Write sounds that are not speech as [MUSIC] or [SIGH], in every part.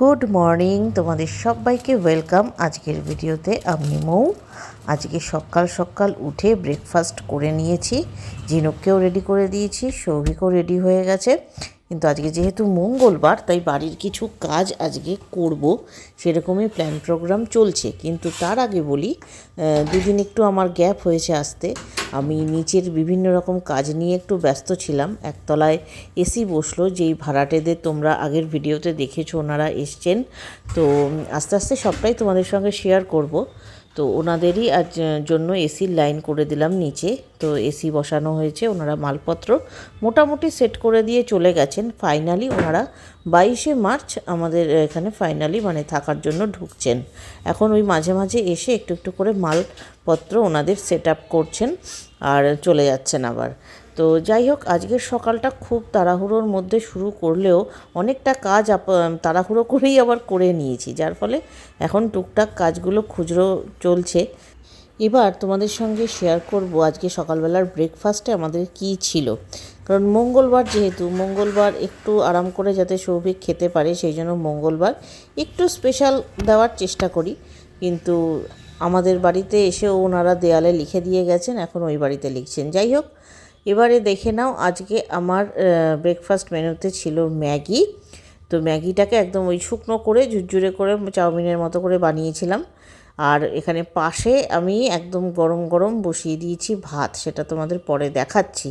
Good morning. তোমাদের সবাইকে welcome. আজকের ভিডিওতে আমি মৌ। আজকে সকাল সকাল উঠে ব্রেকফাস্ট করে নিয়েছি। ঝিনুককেও রেডি করে দিয়েছি সৌভিকও রেডি হয়ে গেছে। কিন্তু আজকে যেহেতু মঙ্গলবার, তাই বাড়ির কিছু কাজ আজকে করব। সেরকমই প্ল্যান প্রোগ্রাম চলছে। কিন্তু তার আগে বলি দুদিন একটু আমার গ্যাপ হয়েছে আসতে। আমি নিচের বিভিন্ন রকম কাজ নিয়ে একটু ব্যস্ত ছিলাম। একতলায় এসি বসল, যেই ভাড়াটেদের তোমরা আগের ভিডিওতে দেখেছ, ওনারা এসছেন। তো, আস্তে আস্তে সবটাই তোমাদের সঙ্গে শেয়ার করব। তো ওনাদেরই আজ জন্য এসির লাইন করে দিলাম নিচে। তো এসি বসানো হয়েছে, ওনারা মালপত্র মোটামুটি সেট করে দিয়ে চলে গেছেন। ফাইনালি ওনারা বাইশে মার্চ আমাদের এখানে ফাইনালি মানে থাকার জন্য ঢুকছেন। এখন ওই মাঝে মাঝে এসে একটু একটু করে মালপত্র ওনাদের সেট আপ করছেন আর চলে যাচ্ছেন আবার। তো যাই হোক আজকের সকালটা খুব তাড়াহুড়োর মধ্যে শুরু করলেও অনেকটা কাজ তাড়াহুড়ো করেই আবার করে নিয়েছি, যার ফলে এখন টুকটাক কাজগুলো খুচরো চলছে। এবার তোমাদের সঙ্গে শেয়ার করব আজকে সকালবেলার ব্রেকফাস্টে আমাদের কি ছিল। কারণ মঙ্গলবার যেহেতু, মঙ্গলবার একটু আরাম করে যাতে সৌভিক খেতে পারে, সেই জন্য মঙ্গলবার একটু স্পেশাল দেওয়ার চেষ্টা করি। কিন্তু আমাদের বাড়িতে এসেও ওনারা দেয়ালে লিখে দিয়ে গেছেন, এখন ওই বাড়িতে লিখছেন। যাই হোক এবারে দেখে নাও, আজকে আমার ব্রেকফাস্ট মেনুতে ছিল ম্যাগি। তো ম্যাগিটাকে একদম ওই শুকনো করে ঝুরঝুরে করে চাউমিনের মতো করে বানিয়েছিলাম। আর এখানে পাশে আমি একদম গরম গরম বসিয়ে দিয়েছি ভাত, সেটা তোমাদের পরে দেখাচ্ছি।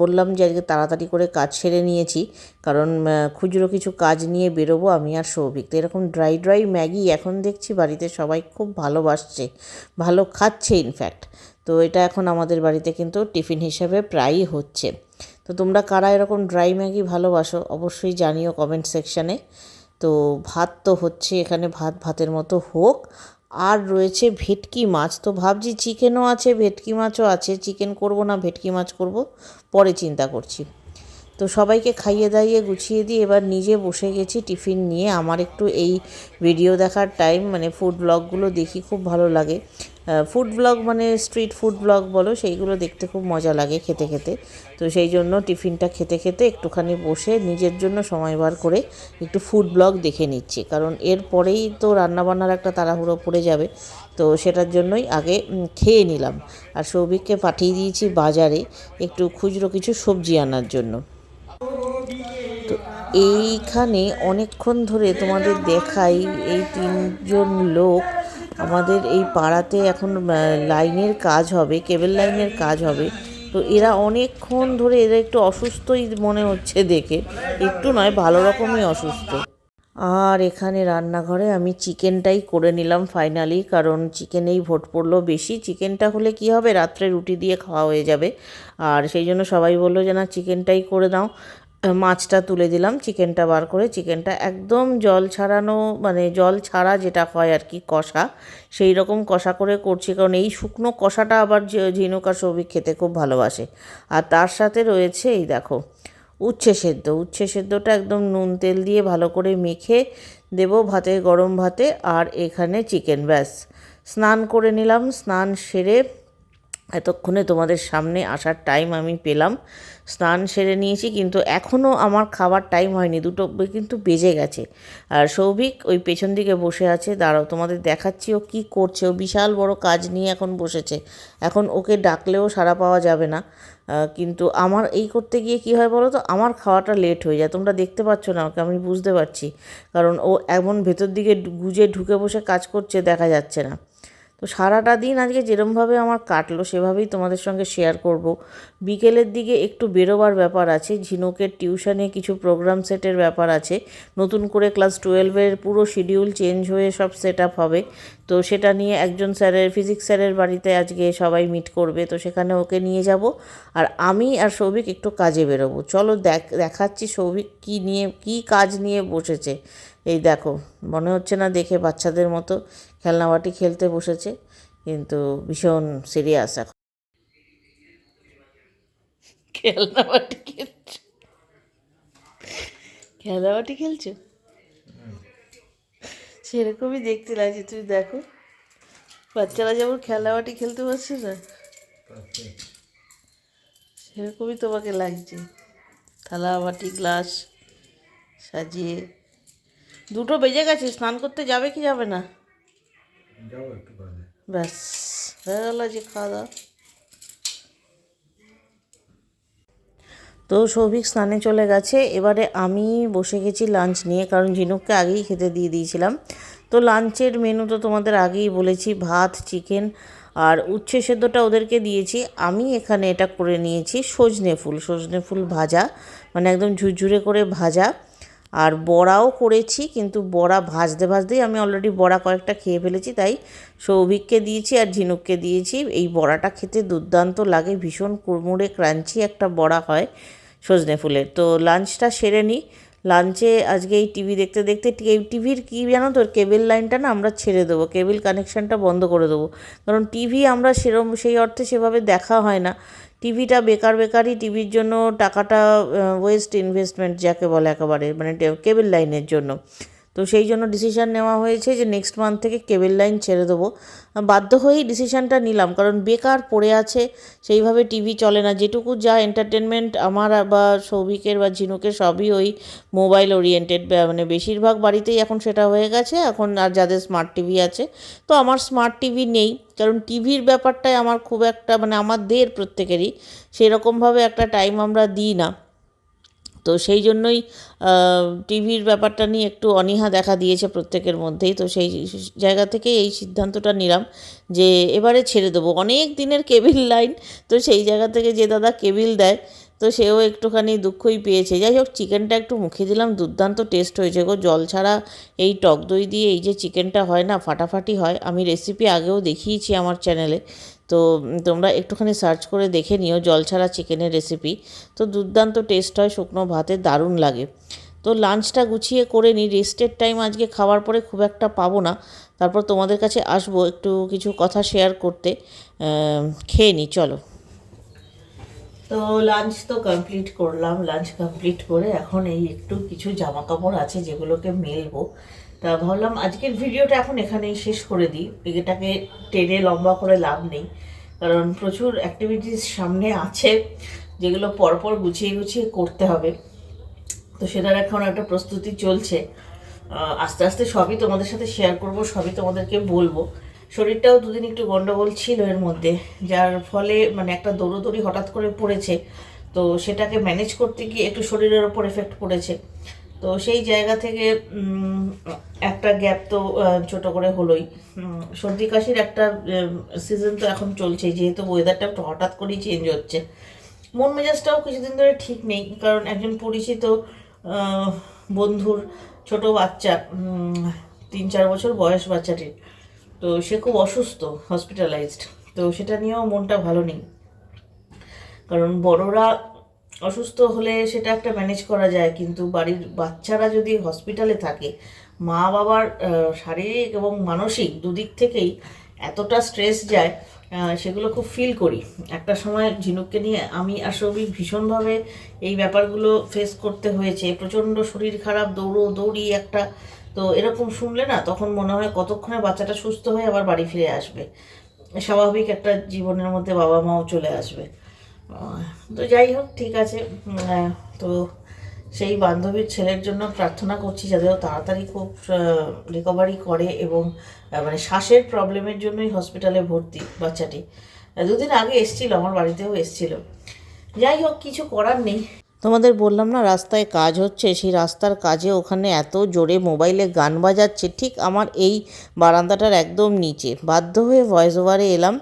বললাম যে আজকে তাড়াতাড়ি করে কাজ সেরে নিয়েছি, কারণ খুচরো কিছু কাজ নিয়ে বেরোবো আমি আর সৌভিক। তো এরকম ড্রাই ড্রাই ম্যাগি এখন দেখছি বাড়িতে সবাই খুব ভালোবাসছে, ভালো খাচ্ছে ইনফ্যাক্ট তো এটা এখন আমাদের বাড়িতে কিন্তু টিফিন হিসাবে প্রায়ই হচ্ছে। তো তোমরা কারা এরকম ড্রাই ম্যাগি ভালোবাসো অবশ্যই জানিও কমেন্ট সেকশানে। তো ভাত তো হচ্ছে এখানে ভাত, ভাতের মতো হোক। আর রয়েছে ভেটকি মাছ। তো ভাবছি চিকেনও আছে, ভেটকি মাছও আছে। চিকেন করব না, ভেটকি মাছ করব, পরে চিন্তা করছি। তো সবাইকে খাইয়ে দাইয়ে গুছিয়ে দিয়ে এবার নিজে বসে গেছি টিফিন নিয়ে। আমার একটু এই ভিডিও দেখার টাইম মানে ফুড ব্লগগুলো দেখি, খুব ভালো লাগে। ফুড ব্লগ মানে স্ট্রিট ফুড ব্লগ বলো, সেইগুলো দেখতে খুব মজা লাগে খেতে খেতে। তো সেই জন্য টিফিনটা খেতে খেতে একটুখানি বসে নিজের জন্য সময় বার করে একটু ফুড ব্লগ দেখে নিচ্ছি। কারণ এরপরেই তো রান্নাবান্নার একটা তাড়াহুড়ো পড়ে যাবে। তো সেটার জন্যই আগে খেয়ে নিলাম। আর সৌভিককে পাঠিয়ে দিয়েছি বাজারে একটু খুচরো কিছু সবজি আনার জন্য। তো এইখানে অনেকক্ষণ ধরে তোমাদের দেখাই এই তিনজন লোক আমাদের এই পাড়াতে এখন লাইনের কাজ হবে, কেবল লাইনের কাজ হবে। তো এরা অনেকক্ষণ ধরে এরা একটু অসুস্থই মনে হচ্ছে দেখে। একটু নয়, ভালো রকমই অসুস্থ। আর এখানে রান্নাঘরে আমি চিকেনটাই করে নিলাম ফাইনালি, কারণ চিকেনেই ভোট পড়ল বেশি। চিকেনটা হলে কি হবে? রাত্রে রুটি দিয়ে খাওয়া হয়ে যাবে। আর সেই জন্য সবাই বলল যে, না, চিকেনটাই করে দাও। মাছটা তুলে দিলাম, চিকেনটা বার করে। চিকেনটা একদম জল ছাড়ানো মানে জল ছাড়া যেটা হয় আর কি, কষা। সেই রকম কষা করে করছি, কারণ এই শুকনো কষাটা আবার ঝিনুক সৌভিক খেতে খুব ভালোবাসে। আর তার সাথে রয়েছে এই দেখো, উচ্ছে সেদ্ধ। উচ্ছে সেদ্ধটা একদম নুন তেল দিয়ে ভালো করে মেখে দেব ভাতে, গরম ভাতে। আর এখানে চিকেন, ব্যাস। স্নান করে নিলাম, স্নান সেরে এতক্ষণে তোমাদের সামনে আসার টাইম আমি পেলাম। স্নান সেরে নিয়েছি, কিন্তু এখনও আমার খাবার টাইম হয়নি। দুটো কিন্তু বেজে গেছে। আর সৌভিক ওই পেছন দিকে বসে আছে। দাঁড়াও, তোমাদের দেখাচ্ছি ও কী করছে। ও বিশাল বড় কাজ নিয়ে এখন বসেছে। এখন ওকে ডাকলেও সাড়া পাওয়া যাবে না। কিন্তু আমার এই করতে গিয়ে কি হয় বলো তো? আমার খাওয়াটা লেট হয়ে যায়। তোমরা দেখতে পাচ্ছ না ওকে, আমি বুঝতে পারছি। কারণ ও এমন ভেতর দিকে গুজে ঢুকে বসে কাজ করছে, দেখা যাচ্ছে না। তো সারাটা দিন আজকে যেরমভাবে আমার কাটলো, সেভাবেই তোমাদের সঙ্গে শেয়ার করব। বিকেলের দিকে একটু বেরোবার ব্যাপার আছে, ঝিনুকের টিউশনে কিছু প্রোগ্রাম সেটের ব্যাপার আছে। নতুন করে ক্লাস টুয়েলভের পুরো শিডিউল চেঞ্জ হয়ে সব সেট আপ হবে। তো সেটা নিয়ে একজন স্যারের ফিজিক্স স্যারের বাড়িতে আজকে সবাই মিট করবে, তো সেখানে ওকে নিয়ে যাব। আর আমি আর সৌভিক একটু কাজে বেরোবো। চলো দেখ দেখাচ্ছি সৌভিক কী নিয়ে কী কাজ নিয়ে বসেছে। এই দেখো, মনে হচ্ছে না দেখে বাচ্চাদের মতো খেলনাবাটি খেলতে বসেছে, কিন্তু ভীষণ সিরিয়াস এখন। খেলনাবাটি খেলছো? খেলনাবাটি খেলছো? সেরকমই দেখতে লাগছে তুই দেখো। বাচ্চারা যেমন খেলনাবাটি খেলতে পারছে না, সেরকমই তোমাকে লাগছে। থালা, বাটি, গ্লাস সাজিয়ে। দুটো বেজে গেছে, স্নান করতে যাবে কি যাবে না? যাব একটু বাদে। ব্যাস, হয়ে গেল খাওয়া দাওয়া। তো সৌভিক স্নানে চলে গেছে, এবারে আমি বসে গেছি লাঞ্চ নিয়ে, কারণ ঝিনুককে আগেই খেতে দিয়ে দিয়েছিলাম। তো লাঞ্চের মেনু তো তোমাদের আগেই বলেছি, ভাত চিকেন আর উচ্ছে সেদ্ধটা ওদেরকে দিয়েছি। আমি এখানে এটা করে নিয়েছি সজনে ফুল সজনে ফুল ভাজা মানে একদম ঝুরঝুরে করে ভাজা। আর বড়াও করেছি, কিন্তু বড়া ভাজতে ভাজতেই আমি অলরেডি বড়া কয়েকটা খেয়ে ফেলেছি, তাই সৌভিককে দিয়েছি আর ঝিনুককে দিয়েছি। এই বড়াটা খেতে দুর্দান্ত লাগে, ভীষণ কুড়মুড়ে ক্রাঞ্চি একটা বড়া হয় সজনে ফুলের। তো লাঞ্চটা সেরে নিই লাঞ্চে আজকে এই টিভি দেখতে দেখতে টিভির কী জানো তো কেবল লাইনটা না আমরা ছেড়ে দেবো কেবল কানেকশানটা বন্ধ করে দেবো। কারণ টিভি আমরা সেরম, সেই অর্থে সেভাবে দেখা হয় না। টিভিটা বেকার বেকারই টিভির জন্য টাকাটা ওয়েস্ট ইনভেস্টমেন্ট যাকে বলে একেবারে মানে কেবল লাইনের জন্য। তো সেই জন্য ডিসিশান নেওয়া হয়েছে যে নেক্সট মান্থ থেকে কেবল লাইন ছেড়ে দেবো। বাধ্য হয়েই ডিসিশানটা নিলাম, কারণ বেকার পড়ে আছে, সেইভাবে টিভি চলে না। যেটুকু যা এন্টারটেনমেন্ট আমার বা সৌভিকের বা ঝিনুকের সবই ওই মোবাইল ওরিয়েন্টেড মানে বেশিরভাগ বাড়িতেই এখন সেটা হয়ে গেছে। এখন আর যাদের স্মার্ট টিভি আছে, তো আমার স্মার্ট টিভি নেই, কারণ টিভির ব্যাপারটাই আমার খুব একটা মানে আমাদের প্রত্যেকেরই, সেরকমভাবে একটা টাইম আমরা দিই না। তো সেই জন্যই টিভির ব্যাপারটা নিয়ে একটু অনীহা দেখা দিয়েছে প্রত্যেকের মধ্যেই। তো সেই জায়গা থেকে এই সিদ্ধান্তটা নিলাম যে এবারে ছেড়ে দেবো। অনেক দিনের কেবিল লাইন, তো সেই জায়গা থেকে যে দাদা কেবিল দেয়, তো সেও একটুখানি দুঃখই পেয়েছে। যাই হোক, চিকেনটা একটু মুখে দিলাম, দুর্দান্ত টেস্ট হয়েছে গো। জল ছাড়া এই টক দই দিয়ে এই যে চিকেনটা হয় না, ফাটাফাটি হয়, আমি রেসিপি আগেও দেখিয়েছি আমার চ্যানেলে তো তোমরা একটুখানি সার্চ করে দেখে নিও, জল ছাড়া চিকেনের রেসিপি তো দুর্দান্ত টেস্ট হয়, শুকনো ভাতে দারুণ লাগে। তো লাঞ্চটা গুছিয়ে করে নিই রেস্টের টাইম আজকে খাওয়ার পরে খুব একটা পাবো না। তারপর তোমাদের কাছে আসব একটু কিছু কথা শেয়ার করতে। খেয়ে নিই চলো। তো লাঞ্চ তো কমপ্লিট করলাম লাঞ্চ কমপ্লিট করে এখন এই একটু কিছু জামা কাপড় আছে যেগুলোকে মেলবো। তা ভাবলাম আজকের ভিডিওটা এখন এখানেই শেষ করে দিই। এটাকে টেনে লম্বা করে লাভ নেই, কারণ প্রচুর অ্যাক্টিভিটিস সামনে আছে, যেগুলো পরপর গুছিয়ে গুছিয়ে করতে হবে। তো সেটার এখন একটা প্রস্তুতি চলছে। আস্তে আস্তে সবই তোমাদের সাথে শেয়ার করব, সবই তোমাদেরকে বলব। শরীরটাও দুদিন একটু গন্ডগোল ছিল এর মধ্যে, যার ফলে মানে একটা দৌড়োদৌড়ি হঠাৎ করে পড়েছে, তো সেটাকে ম্যানেজ করতে গিয়ে একটু শরীরের ওপর এফেক্ট পড়েছে। তো সেই জায়গা থেকে একটা গ্যাপ তো ছোট করে হলোই। সর্দি কাশির একটা সিজন তো এখন চলছে, যেহেতু ওয়েদারটা একটু হঠাৎ করেই চেঞ্জ হচ্ছে। মন মেজাজটাও কিছুদিন ধরে ঠিক নেই, কারণ একজন পরিচিত বন্ধুর ছোট বাচ্চা তিন চার বছর বয়স বাচ্চাটির। তো সে খুব অসুস্থ হসপিটালাইজড তো সেটা নিয়েও মনটা ভালো নেই। কারণ বড়রা অসুস্থ হলে সেটা একটা ম্যানেজ করা যায়, কিন্তু বাড়ির বাচ্চারা যদি হসপিটালে থাকে, মা বাবার শারীরিক এবং মানসিক দুদিক থেকেই এতটা স্ট্রেস যায় সেগুলো খুব ফিল করি। একটা সময় ঝিনুককে নিয়ে আমি আর সবই ভীষণভাবে এই ব্যাপারগুলো ফেস করতে হয়েছে। প্রচণ্ড শরীর খারাপ, দৌড়ো, দৌড়ি, একটা তো এরকম শুনলে না তখন মনে হয় কতক্ষণে বাচ্চাটা সুস্থ হয়ে আবার বাড়ি ফিরে আসবে। স্বাভাবিক একটা জীবনের মধ্যে বাবা মাও চলে আসবে। তো যাই হোক, ঠিক আছে। তো সেই বান্ধবীর ছেলের জন্য প্রার্থনা করছি যাতে তাড়াতাড়ি খুব রিকভারি করে এবং মানে শ্বাসের প্রবলেমের জন্যই হসপিটালে ভর্তি বাচ্চাটি। দুদিন আগে এসছিল, আমার বাড়িতেও এসছিল। যাই হোক, কিছু করার নেই। তোমাদের বললাম না রাস্তায় কাজ হচ্ছে, সেই রাস্তার কাজে ওখানে এত জোরে মোবাইলে গান বাজাচ্ছে, ঠিক আমার এই বারান্দাটার একদম নিচে। বাধ্য হয়ে ভয়েস ওভারে এলাম।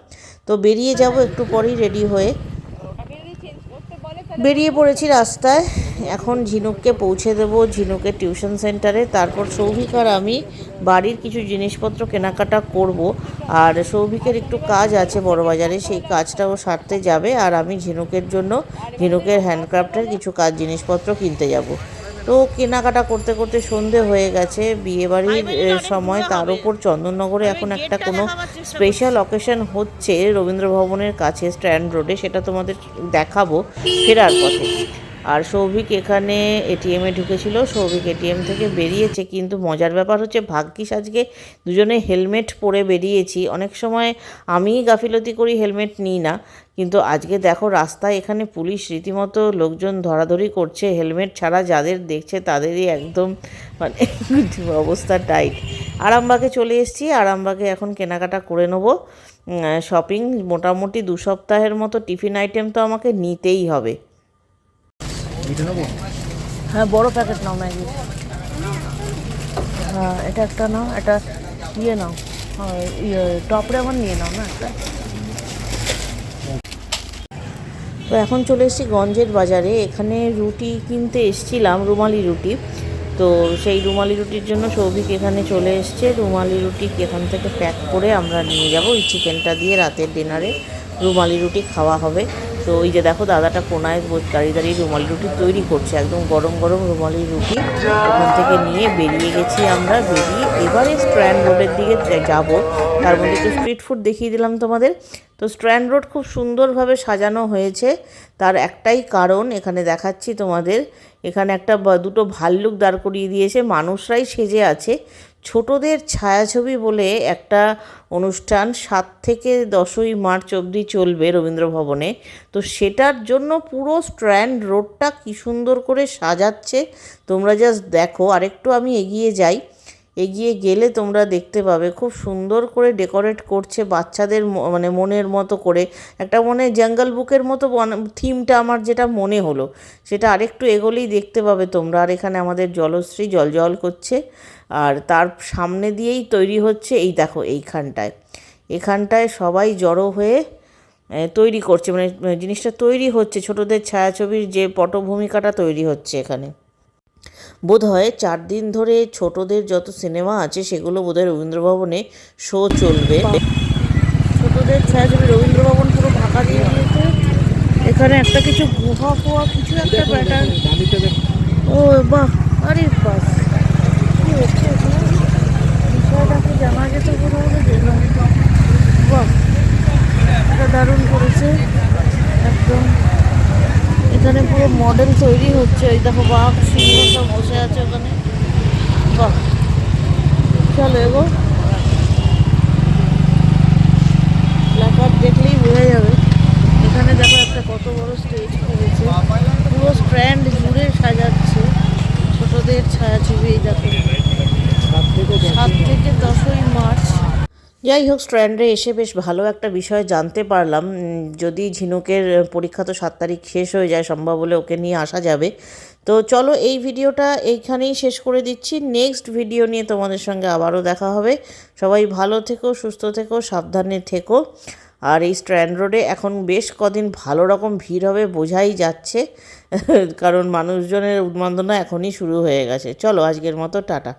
তো বেরিয়ে যাব একটু পরেই রেডি হয়ে। বেরিয়ে পড়েছি রাস্তায়। এখন ঝিনুককে পৌঁছে দেবো ঝিনুকের টিউশন সেন্টারে। তারপর সৌভিক আর আমি বাড়ির কিছু জিনিসপত্র কেনাকাটা করব। আর সৌভিকের একটু কাজ আছে বড় বাজারে সেই কাজটাও সারতে যাবে। আর আমি ঝিনুকের জন্য, ঝিনুকের হ্যান্ডক্রাফ্টের কিছু কাজ, জিনিসপত্র কিনতে যাব। তো কেনাকাটা করতে করতে সন্ধে হয়ে গেছে। বিয়েবাড়ির সময় তার উপর চন্দননগরে এখন একটা কোনো স্পেশাল অকেশন হচ্ছে রবীন্দ্র ভবনের কাছে স্ট্যান্ড রোডে সেটা তোমাদের দেখাবো, ফেরার পথে। আর সৌভিক এখানে এটিএমে ঢুকেছিল। সৌভিক এটিএম থেকে বেরিয়েছে, কিন্তু মজার ব্যাপার হচ্ছে ভাগ্যিস আজকে দুজনে হেলমেট পরে বেরিয়েছি। অনেক সময় আমি গাফিলতি করি, হেলমেট নিই না। কিন্তু আজকে দেখো রাস্তায় এখানে পুলিশ রীতিমতো লোকজন ধরাধরি করছে, হেলমেট ছাড়া যাদের দেখছে তাদেরই একদম মানে অবস্থা টাইট। আরামবাগে চলে এসেছি, আরামবাগে এখন কেনাকাটা করে নেব। শপিং মোটামুটি দু সপ্তাহের মতো টিফিন আইটেম তো আমাকে নিতেই হবে। এটা নেব? হ্যাঁ বড় প্যাকেট নাও ম্যাগি হ্যাঁ এটা একটা নাও, এটা ইয়ে নাও। হ্যাঁ ইয়ে টপ রেমন নিয়ে নাও না একটা। তো এখন চলে এসেছি গঞ্জের বাজারে। এখানে রুটি কিনতে এসছিলাম, রুমালি রুটি। তো সেই রুমালি রুটির জন্য সৌভিক এখানে চলে এসছে। রুমালি রুটি এখান থেকে প্যাক করে আমরা নিয়ে যাব। ওই চিকেনটা দিয়ে রাতের ডিনারে রুমালি রুটি খাওয়া হবে। তো ওই যে দেখো দাদাটা কোনায় দাঁড়িয়ে দাঁড়িয়ে রুমালি রুটি তৈরি করছে, একদম গরম গরম রুমালি রুটি। ওখান থেকে নিয়ে বেরিয়ে গেছি আমরা, বেরিয়ে এবারে স্ট্র্যান্ড রোডের দিকে যাব। তার মধ্যে একটু স্ট্রিট ফুড দেখিয়ে দিলাম তোমাদের। তো স্ট্র্যান্ড রোড খুব সুন্দরভাবে সাজানো হয়েছে। তার একটাই কারণ, এখানে দেখাচ্ছি তোমাদের, এখানে একটা দুটো ভাল্লুক দাঁড় করিয়ে দিয়েছে। মানুষরাই সেজে আছে। ছোটদের ছায়াছবি বলে একটা অনুষ্ঠান সাত থেকে দশই মার্চ অবধি চলবে রবীন্দ্র ভবনে। তো সেটার জন্য পুরো স্ট্র্যান্ড রোডটা কী সুন্দর করে সাজাচ্ছে তোমরা জাস্ট দেখো। আরেকটু আমি এগিয়ে যাই। এগিয়ে গেলে তোমরা দেখতে পাবে খুব সুন্দর করে ডেকোরেট করছে বাচ্চাদের মানে মনের মতো করে। একটা মনে জঙ্গল বুকের মতো থিমটা আমার যেটা মনে হলো, সেটা আরেকটু এগোলেই দেখতে পাবে তোমরা। আর এখানে আমাদের জলশ্রী জল জল করছে, আর তার সামনে দিয়েই তৈরি হচ্ছে এই দেখো এইখানটায়। এখানটায় সবাই জড়ো হয়ে তৈরি করছে। মানে জিনিসটা তৈরি হচ্ছে। ছোটদের ছায়াছবির যে পটভূমিকাটা তৈরি হচ্ছে এখানে। বোধ হয় চার দিন ধরে ছোটদের যত সিনেমা আছে সেগুলো বোধহয় রবীন্দ্রভবনে শো চলবে। ছোটদের ছায়াছবি রবীন্দ্রভবন পুরো ফাঁকা দিয়ে দিয়েছে। এখানে একটা কিছু গুহা ফুয়া কিছু একটা প্যাটার্ন ও বাহ আরে বাস কি হচ্ছে এখানে জানা যেত কোথাও দেখলাম বাহ এটা দারুণ করেছে। একদম। এখানে পুরো মডেল তৈরি হচ্ছে। ওই দেখো বাঘ, সিংহ সব বসে আছে ওখানে। চলো এগো। দেখলেই বোঝা যাবে। এখানে দেখো একটা কত বড় স্টেজ করেছে। পুরো স্ট্র্যান্ড জুড়ে সাজাচ্ছে। ছোটদের ছায়াছবি, এই দেখো। সাত থেকে দশই মার্চ। যাই হোক স্ট্র্যান্ডে এসে বেশ ভালো একটা বিষয় জানতে পারলাম। যদি ঝিনুকের পরীক্ষা তো সাত তারিখ শেষ হয়ে যায়, সম্ভব হলে ওকে নিয়ে আসা যাবে। তো চলো, এই ভিডিওটা এইখানেই শেষ করে দিচ্ছি। নেক্সট ভিডিও নিয়ে তোমাদের সঙ্গে আবারও দেখা হবে। সবাই ভালো থেকো, সুস্থ থেকো, সাবধানে থেকো। আর এই স্ট্র্যান্ড রোডে এখন বেশ কদিন ভালো রকম ভিড় হবে, বোঝাই যাচ্ছে। [LAUGHS] কারণ মানুষজনের উন্মাদনা এখনই শুরু হয়ে গেছে। চলো, আজকের মতো, টাটা।